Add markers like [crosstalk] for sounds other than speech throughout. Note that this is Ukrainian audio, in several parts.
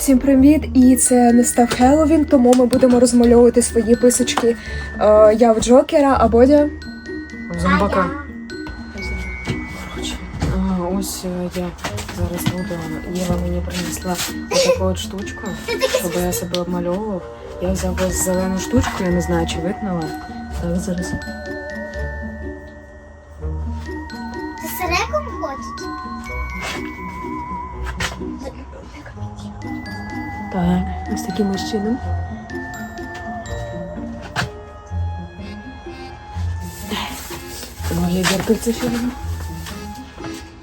Всім привіт! І це не став Хеллоуін, тому ми будемо розмальовувати свої писочки. Е, я в Джокера, а Бодя. Зомбака. А, ось е, я зараз буду. Єва мені принесла таку от штучку, щоб я себе обмальовував. Я взяв ось зелену штучку, я не знаю, чи видно. Так, зараз. Ось таким ось чином. Я зеркальце ще візьму.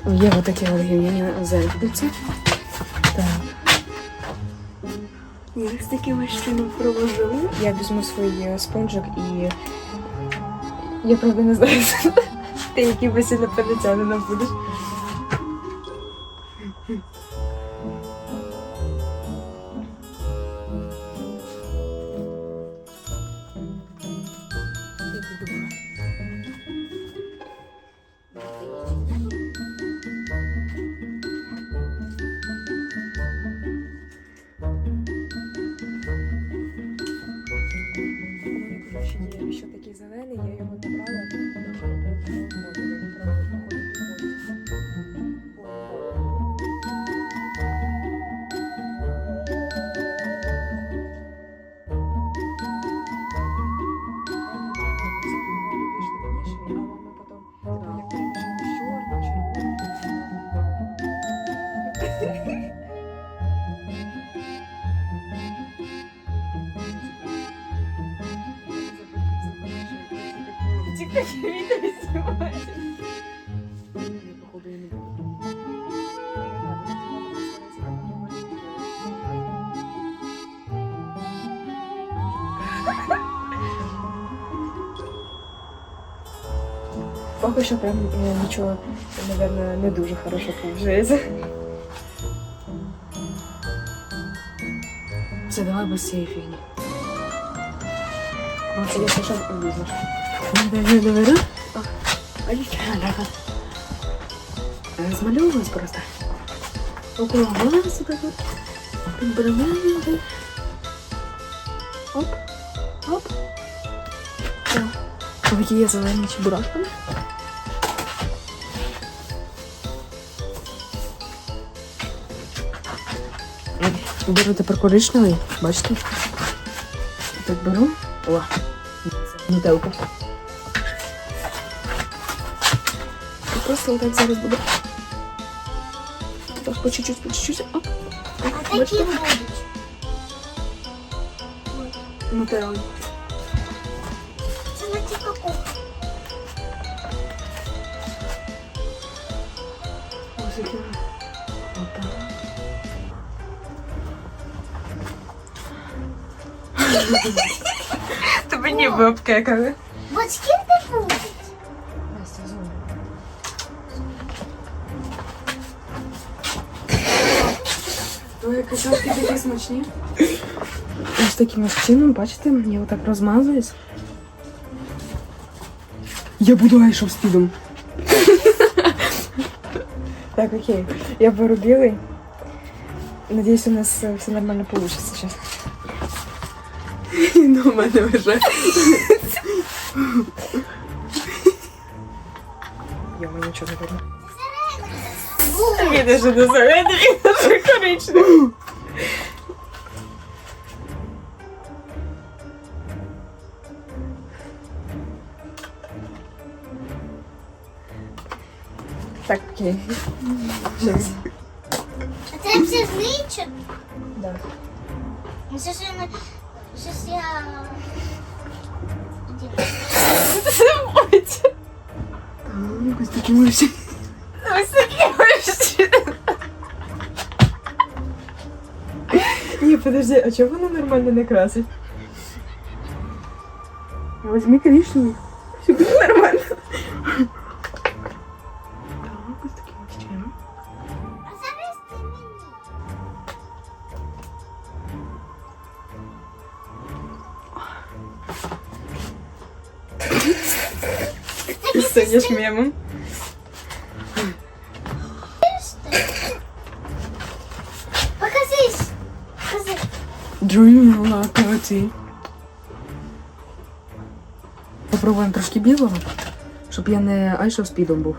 О, Є вот таке от гів'яні зеркальце. Так. Я з таким ось чином проложила. Я візьму свій е, спонжик і. Я правда не знаю, [laughs] ти якимось інопланетянином будеш. Коротше, Відео знімаєш. Я. Поки що прям е, нічого, мабуть, не дуже хорошо получається. Все, давай без цієї фігні. Це якщо що візьмеш. Давай, давай, да? Ай, ляга. Змальовувалась просто. Около глазу так вот. Підбираємо. Оп. Оп. Все. Є зелені чебурашками. Беру тепер коричневий, бачите? Так беру. О, нутелку. просто отак зараз буду. Так, по чуть-чуть, по чуть-чуть. Оп. А такі будуть. Нутелла. Це на тіктоку. Ось які. Опа. Тобі ніби обкекали. Батьки не будуть. Твої качалки такі смачні. Ось таким ось чином, бачите, я отак розмазуюсь. Я буду айшов спідом. Так, окей. Я беру білий. Надіюсь, у нас е, все нормально вийде зараз. Ну, у мене вже. Я маю нічого не беру. Він вже не зелений, він вже коричневий. Так, окей. Щас. А це все зничок. Да. Ну, Це ж я... Щось я... Ось такі миші. Подожди, а чого воно нормально не красить? Возьми коричневий. Все буде нормально. Так, ось таким чином. А зараз ти мені. Ти станеш мемом. Like a. Попробуємо трошки білого, щоб я не айшов спідом був.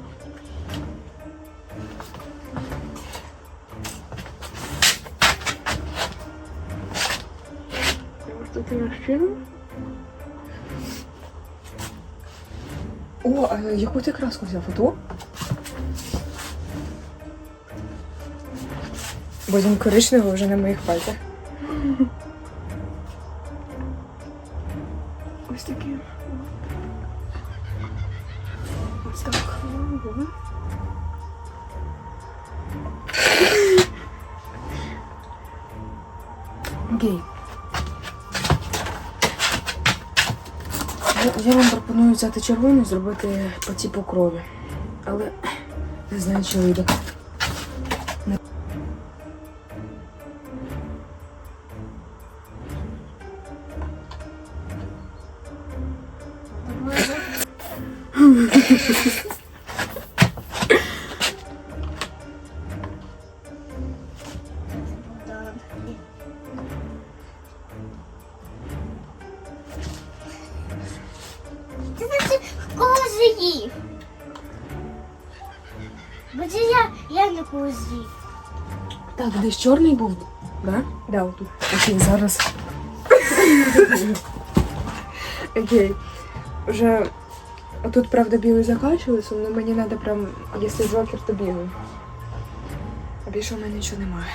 О, а яку ти краску взяв? Оту? Будем коричневий вже на моїх пальцях. Ось такі. Ось так. Окей. Я, я вам пропоную взяти червону і зробити по типу крові. Але не знаю, чи вийде. Бо це я, я не. Так, десь чорний був, да? Да, отут. Окей, зараз. Окей. Уже тут, правда, білий закінчилось, але мені треба прям, якщо джокер, то білий. А більше у мене нічого немає.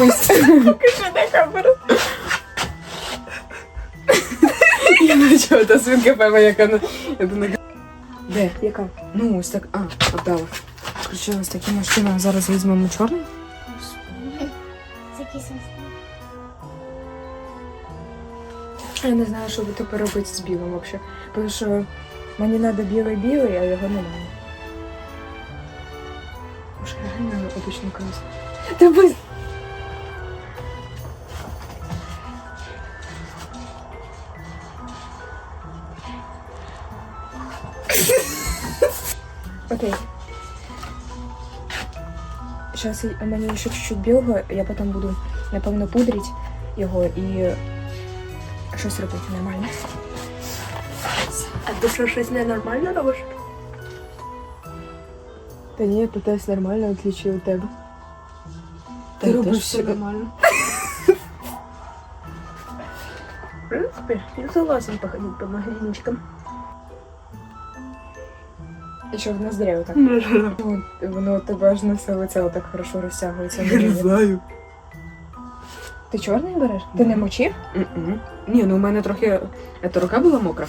Почепись. [laughs] Покажи на камеру. Я не та свинка певна, яка на... Я думаю, Де? Яка? Ну, ось так. А, отдала. Короче, ось таким чином зараз візьмемо чорний. Я не знаю, що би тепер робити з білим взагалі. Тому що мені треба білий-білий, а його немає. Може, реально обичну красу. Та ви... Окей. Сейчас у мене ще чуть-чуть білого, я потім буду, напевно, пудрити його і щось робити нормально. А ти що, щось ненормально робиш? Та ні, я питаюсь нормально, в отличие від тебе. Ти й робиш все нормально. В принципе, я согласен походить по магазинчикам. Еще в ноздря вот так. Вот, воно у тебе аж на все лице вот так хорошо розтягується. знаю. Ти чорний береш? Ти не мочив? Ні, ну у мене трохи. Ета рука була мокра.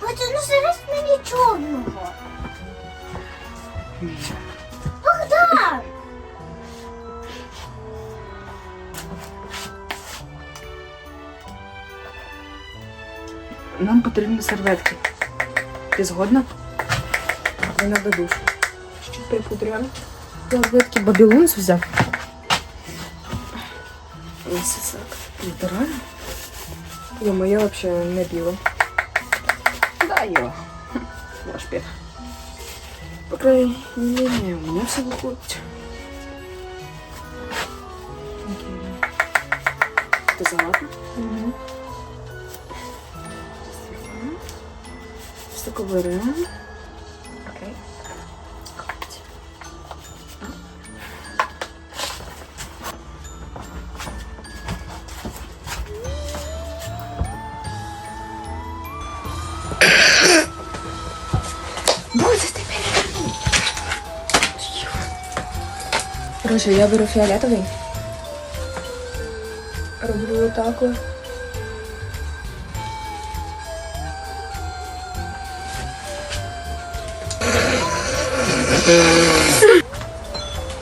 Боже, ну зараз мені чорного. Богдан! Нам потрібні серветки. Ти згодна? Вона до душу. Що припудрюємо? Серветки Бабілонс взяв. Ось так. Літерально? Йомо, я взагалі не біла. Да, йо. Ваш пех. По крайней мере, у меня все выходит. Ты согласна? Угу. Что такое берем? Окей. Короче, я беру фіолетовий. Роблю отак.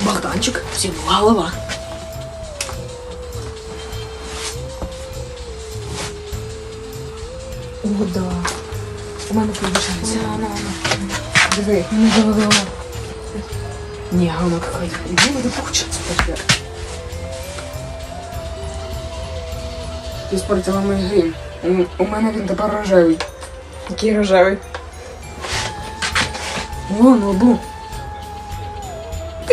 Богданчик, всем голова. О, да. У мене получається. Ну, ну, Диви. ну. Не завалило. Не, она какая-то. Не надо получаться пошли. Ти спортила мій грім. У, у мене він тепер рожевий. Який рожевий. О, ну бу. Та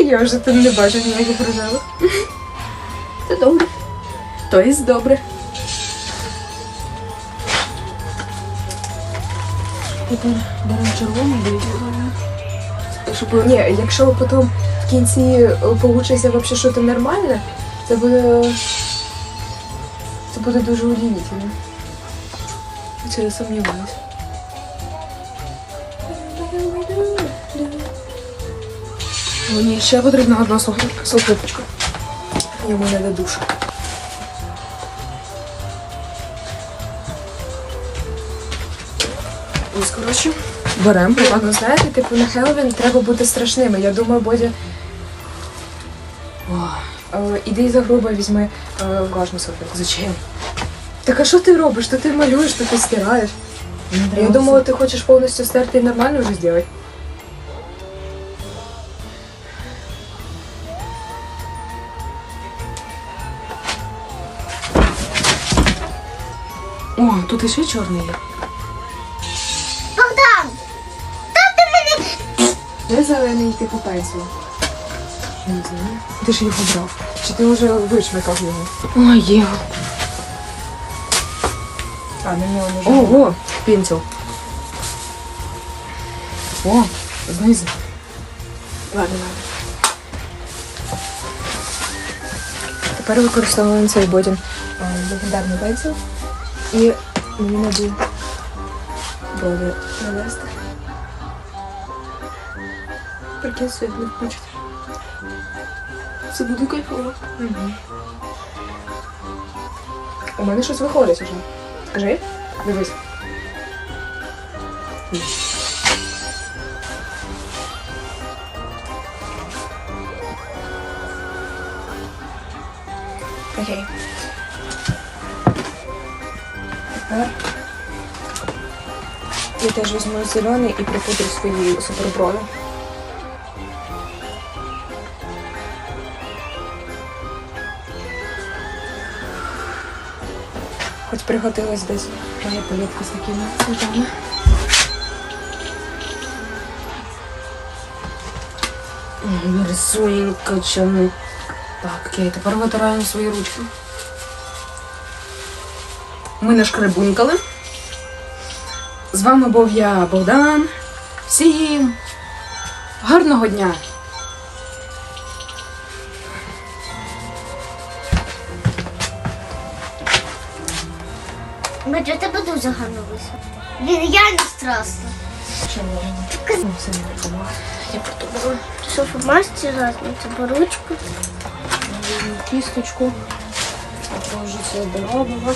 я вже тут не бачу ніяких рожевих. Це добре. То є добре. Тепер беремо червоний білий. Щоб ні, якщо потім в кінці е, получиться вообще щось нормальне, це буде. Це буде дуже удивительно. Це я Мені ще потрібна одна салфет- салфеточка. Йому не до душу. Ось, коротше, беремо. Ну, знаєте, типу на Хеллоуін треба бути страшними. Я думаю, Бодя, О, е, іди за грубо візьми е, влажну салфетку. зачем? Так а що ти робиш? Що ти малюєш, що ти стираєш? Я думала, ти хочеш повністю стерти і нормально вже зробити. Тут іще чорний є. Богдан! Де зелений типу пенсію? Я не знаю. Ти ж його брав. Чи ти вже вишвикав його? Ой, Єва. А, на нього не Ого, пенсил. О, знизу. Ладно, ладно. Тепер використовуємо цей бодін е, легендарний пенсил. І мені треба буде навести. Прикинь, світ не включить. Це буде кайфово. Угу. У мене щось виходить уже. Скажи, дивись. Окей. Тепер я теж візьму зелений і припудрю свої суперброви. Хоч приготилась десь моя палетка з такими цвітами. Рисунка чорний. Так, окей, тепер витираємо свої ручки. Ми нашкребунькали. З вами був я, Богдан. Всім гарного дня! Бачу, у тебе дуже гарно. Він реально страшно. Ну, все не допомагає. Я придумала Що в масці разниця по ручку. кісточку. Положу це доробимо.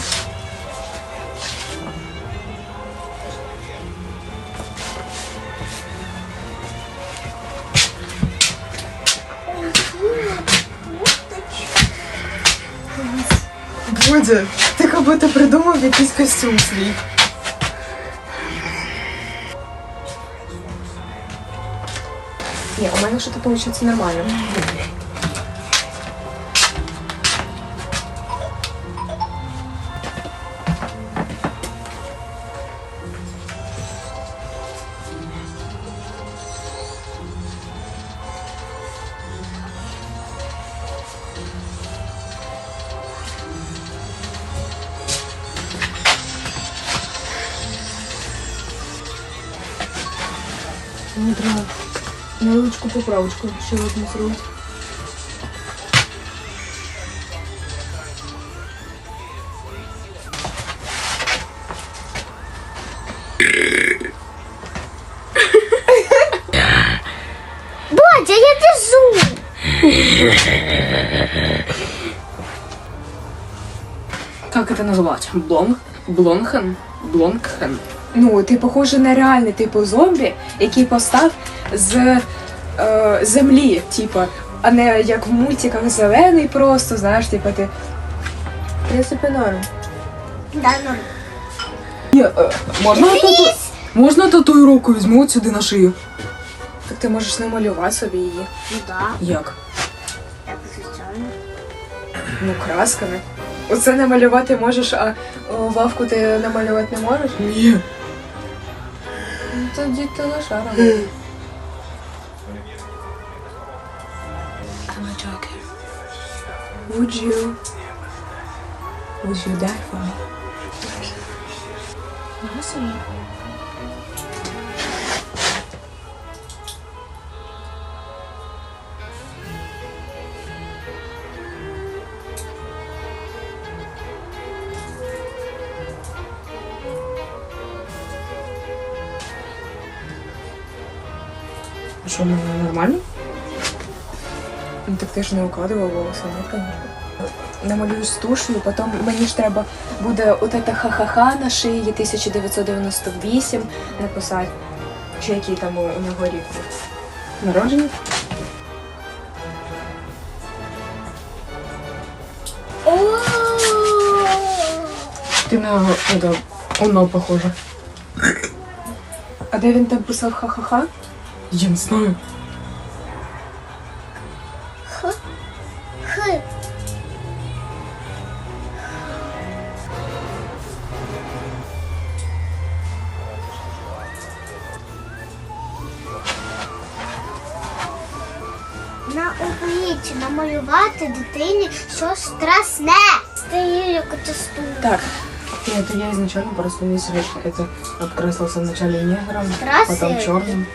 Бодя, ти як будто придумав якийсь костюм свій. Ні, у мене щось виходить нормально. Ручку поправочку ще одну зробити. Бодя, я біжу. Как это назвать? Блонг? Блонхен? Блонгхен? Ну, ти похожий на реальний типу зомбі, який постав з е, землі, типу, а не як в мультиках зелений просто, знаєш, типу ти. В принципі, норм. Да, ну. Ні, е, можна? Дивись, Можна татуїровку візьму от сюди на шию? Так ти можеш намалювати собі її. Ну да, Як? як звичайно. Ну, красками. Оце намалювати можеш, а о, вавку ти намалювати не можеш? Ні. Ну, тоді ти лошара. [gasps] [clears throat] Would you? Would you die for me? Що, ну, нормально? Ну так ти ж не укладував волоси, ні, звісно. Намалюєш з тушею, потім мені ж треба буде от це ха-ха-ха на шиї 1998 написати. Чи який там у у нього рік. Народження? Ти на это, оно похоже. А де він там писав ха-ха-ха? Я не знаю. Так, И это я изначально просто весь век это обкрасился вначале негром, Красивый. потом черным.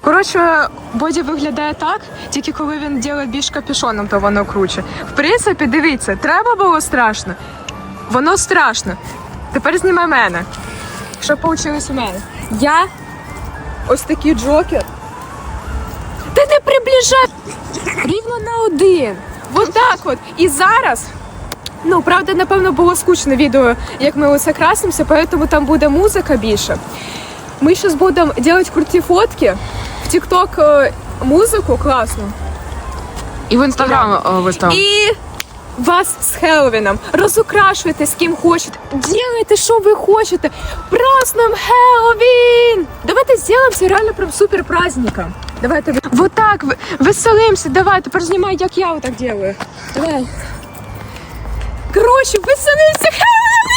Коротше, боді виглядає так, тільки коли він робить більш капюшоном, то воно круче. В принципі, дивіться, треба було страшно. Воно страшно. Тепер знімай мене. Що вийшло у мене? Я ось такий джокер. Ти не приближай! Рівно на один. Вот так от. І зараз. Ну, правда, напевно, було скучно відео, як ми усе красимося, тому там буде музика більше. Мы сейчас будем делать крутые фотки в ТикТок э, музыку классную. И в Инстаграм выставил. І вас з Хеллоуіном. Розукрашуйте з ким хочете. Делайте, що ви хочете. Празднуем Хеллоуін! Давайте зробимо це реально прям супер праздником. Давайте ви- вот так веселимся. Давай, тепер знімай, як я отак делаю. Давай. Короче, веселимося. Хеллоуін! [laughs]